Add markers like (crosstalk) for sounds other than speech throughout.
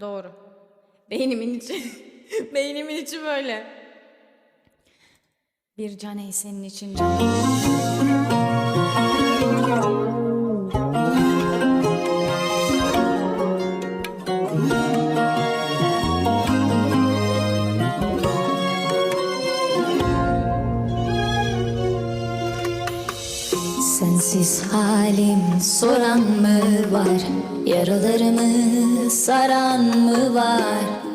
Doğru. Beynimin içi. (laughs) Beynimin içi böyle. Bir can ey senin için can. Sensiz halim soran mı var? Yaralarımı saran mı var?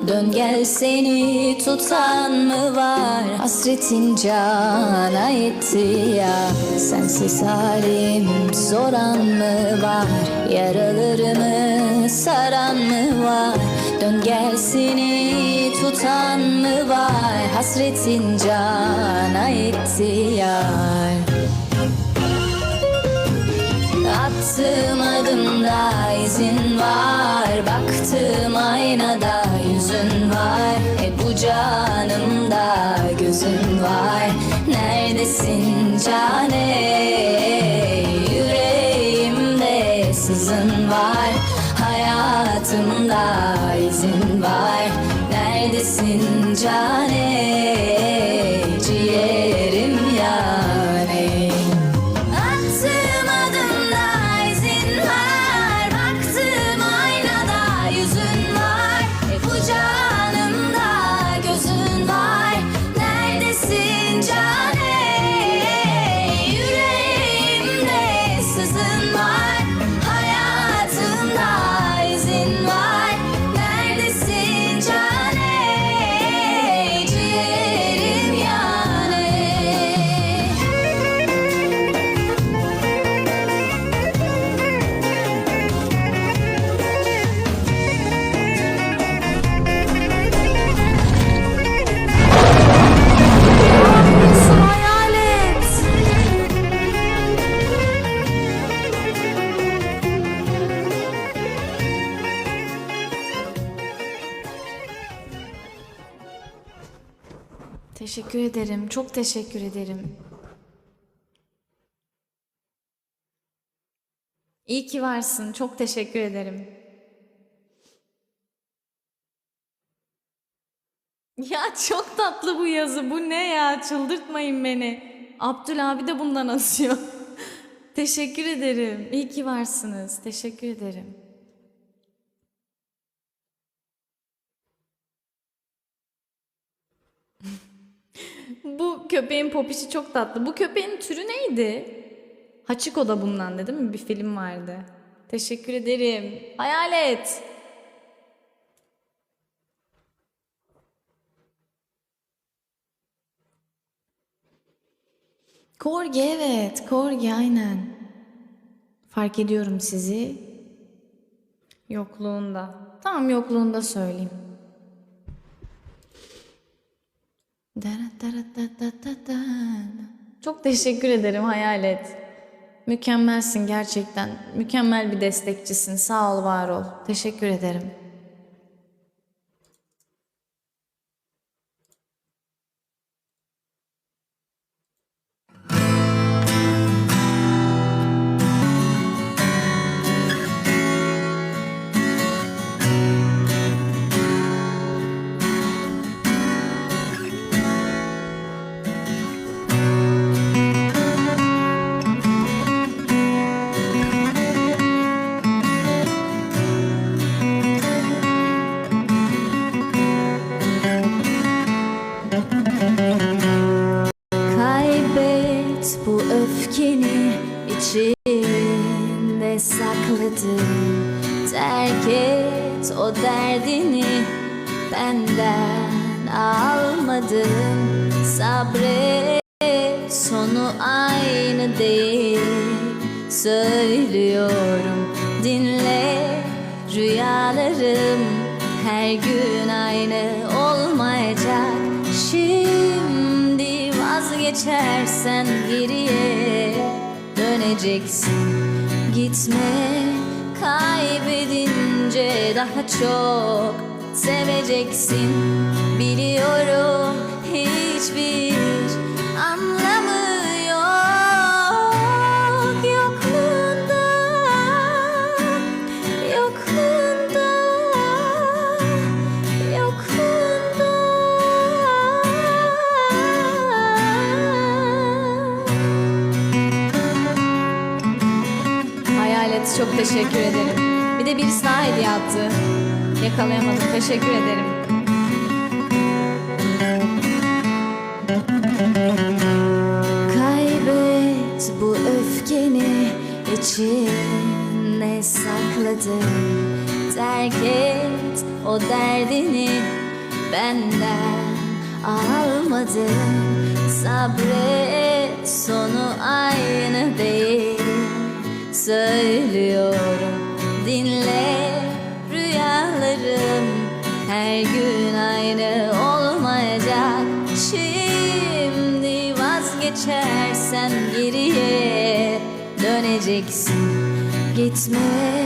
Dön gel seni tutan mı var? Hasretin cana etti ya Sensiz halim soran mı var? Yaralarımı saran mı var? Dön gel seni tutan mı var? Hasretin cana etti ya Attığım adımda izin var Baktığım aynada yüzün var. Bu canımda gözün var. Neredesin cane? Yüreğimde sızın var. Hayatımda izin var. Neredesin cane Teşekkür ederim. Çok teşekkür ederim. İyi ki varsın. Çok teşekkür ederim. (laughs) Ya çok tatlı bu yazı. Bu ne ya? Çıldırtmayın beni. Abdül abi de bundan asıyor. (laughs) teşekkür ederim. İyi ki varsınız. Teşekkür ederim. Bu köpeğin popişi çok tatlı. Bu köpeğin türü neydi? Hachiko da bundan değil mi? Bir film vardı. Teşekkür ederim. Hayalet. Korgi evet. Korgi aynen. Fark ediyorum sizi. Yokluğunda. Tamam yokluğunda söyleyeyim. Çok teşekkür ederim Hayalet. Mükemmelsin gerçekten. Mükemmel bir destekçisin. Sağ ol, var ol. Teşekkür ederim. Öfkeni içinde sakladın Terk et o derdini benden almadın. Sabret sonu aynı değil. Söylüyorum dinle vazgeçersen geriye döneceksin. Gitme kaybedince daha çok seveceksin. Biliyorum hiçbir teşekkür ederim. Bir de birisi daha hediye attı. Yakalayamadım. Teşekkür ederim. Kaybet bu öfkeni içine sakladın Terk et o derdini benden almadın Sabret sonu aynı değil Söylüyorum. Dinle rüyalarım. Her gün aynı olmayacak. Şimdi vazgeçersen geriye döneceksin. Gitme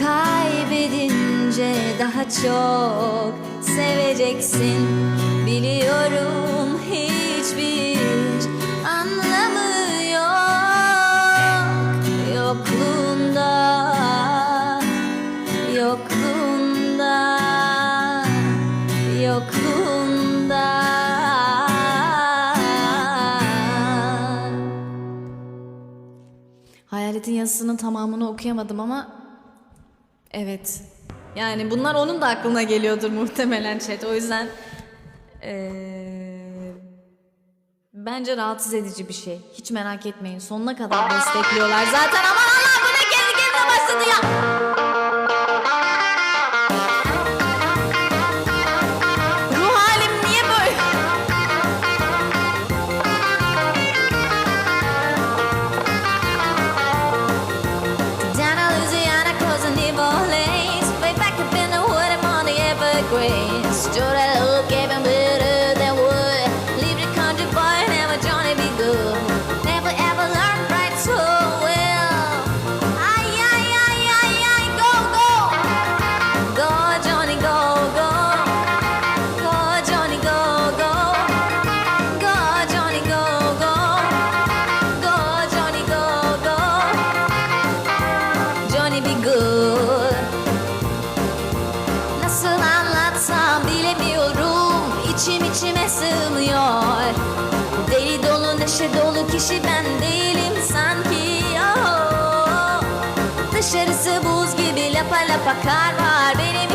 kaybedince daha çok seveceksin. Biliyorum hiçbir Hayaletin yazısının tamamını okuyamadım ama evet. Yani bunlar onun da aklına geliyordur muhtemelen chat. O yüzden eee, bence rahatsız edici bir şey. Hiç merak etmeyin. Sonuna kadar destekliyorlar zaten. Aman Allah bu ne kendi kendine başladı ya. stood and looked içime sığmıyor Deli dolu neşe dolu kişi ben değilim sanki oh. Dışarısı buz gibi lapa lapa kar var Benim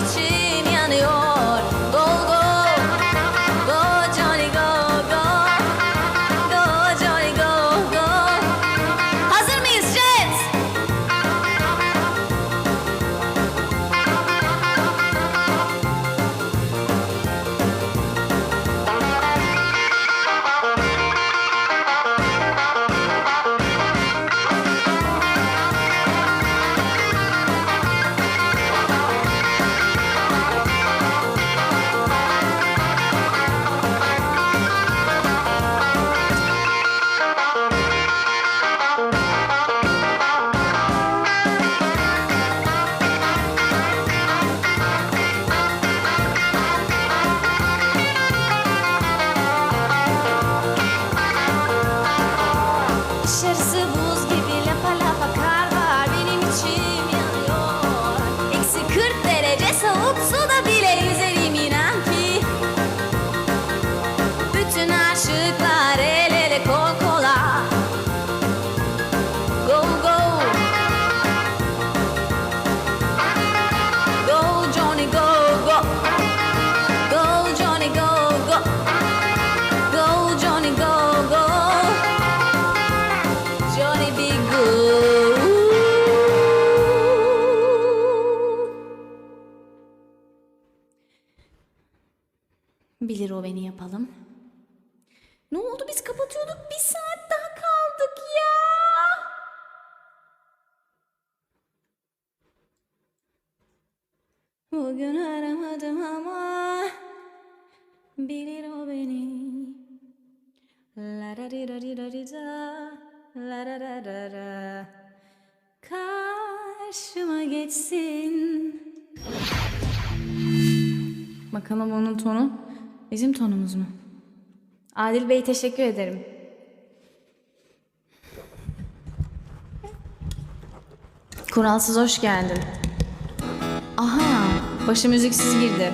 Bilir o beni yapalım. Ne oldu biz kapatıyorduk bir saat daha kaldık ya. Bugün aramadım ama bilir o beni. La da di da di da di da, la da da da da. Karşıma geçsin. Bakalım onun tonu bizim tonumuz mu? Adil Bey teşekkür ederim. Kuralsız hoş geldin. Aha, başı müziksiz girdi.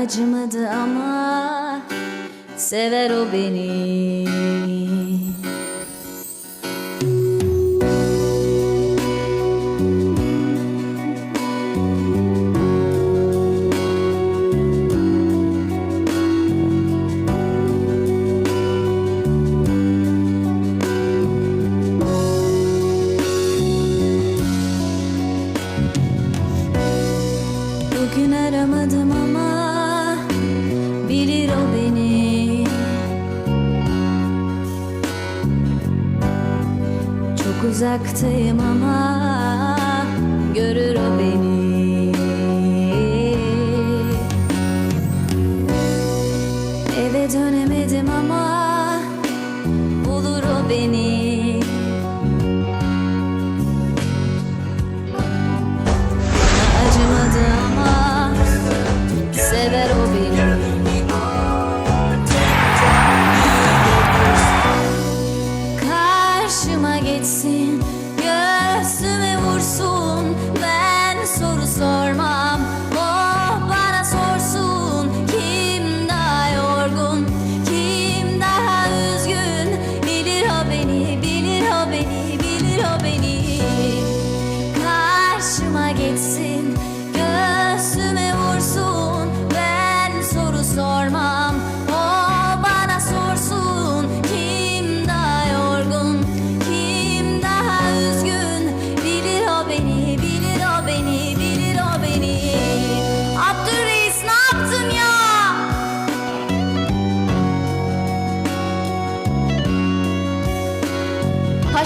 acımadı ama sever o beni. uzaktayım ama görür o beni.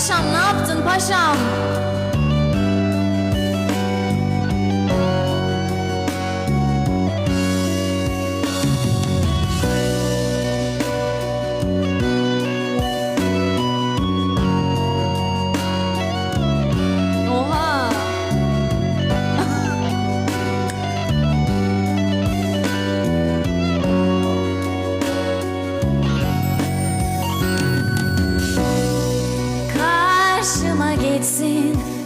paşam ne yaptın paşam? seen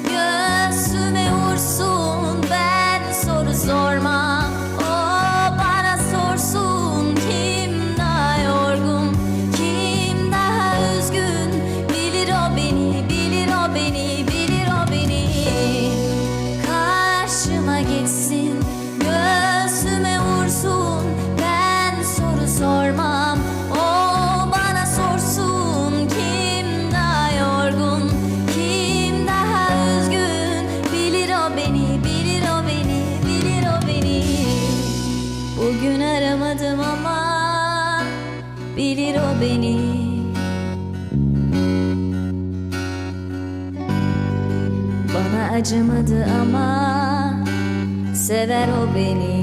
olmadı ama Sever o beni.